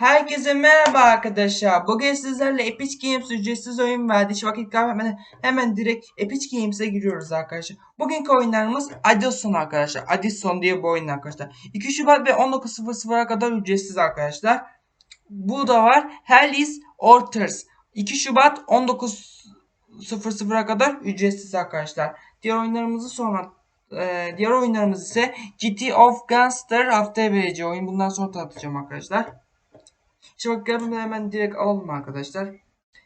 Herkese merhaba arkadaşlar. Bugün sizlerle Epic Games ücretsiz oyun verdi. Hiç vakit kaybetmeden hemen direkt Epic Games'e giriyoruz arkadaşlar. Bugünkü oyunlarımız Addison arkadaşlar. Addison diye bir oyun arkadaşlar. 2 Şubat ve 19.00'a kadar ücretsiz arkadaşlar. Bu da var. Hellis Orters. 2 Şubat 19.00'a kadar ücretsiz arkadaşlar. Diğer oyunlarımızı sonra e, diğer oyunlarımız ise GT of Gunster haftaya vereceği oyun. Bundan sonra tanıtacağım arkadaşlar. Şimdi bak gelmeden hemen direkt alalım arkadaşlar.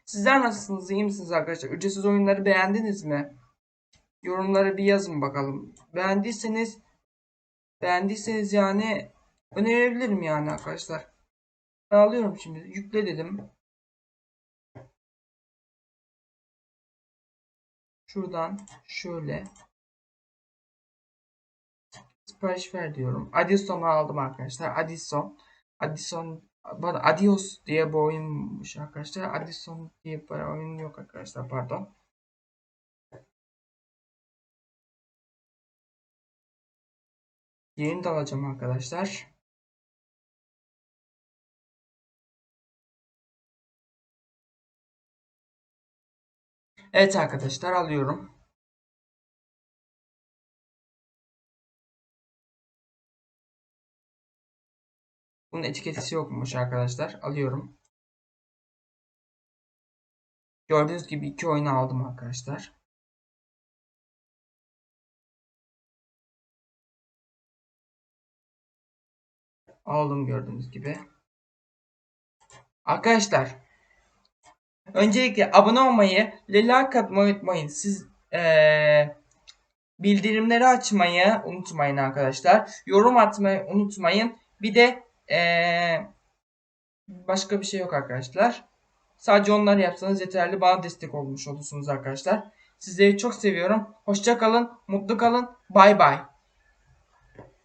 Sizler nasılsınız? iyi misiniz arkadaşlar? Ücretsiz oyunları beğendiniz mi? Yorumlara bir yazın bakalım. Beğendiyseniz beğendiyseniz yani önerebilirim yani arkadaşlar. Ben alıyorum şimdi. Yükle dedim. Şuradan şöyle sipariş ver diyorum. Addison'u aldım arkadaşlar. Addison. Addison bana Adios diye bir oyunmuş arkadaşlar. Addison diye bir oyun yok arkadaşlar pardon. Yeni de alacağım arkadaşlar. Evet arkadaşlar alıyorum. Bunun etiketisi yokmuş arkadaşlar. Alıyorum. Gördüğünüz gibi iki oyunu aldım arkadaşlar. Aldım gördüğünüz gibi. Arkadaşlar öncelikle abone olmayı, like atmayı unutmayın. Siz ee, bildirimleri açmayı unutmayın arkadaşlar. Yorum atmayı unutmayın. Bir de ee, başka bir şey yok arkadaşlar. Sadece onları yapsanız yeterli. Bana destek olmuş olursunuz arkadaşlar. Sizleri çok seviyorum. Hoşça kalın, mutlu kalın. Bay bay.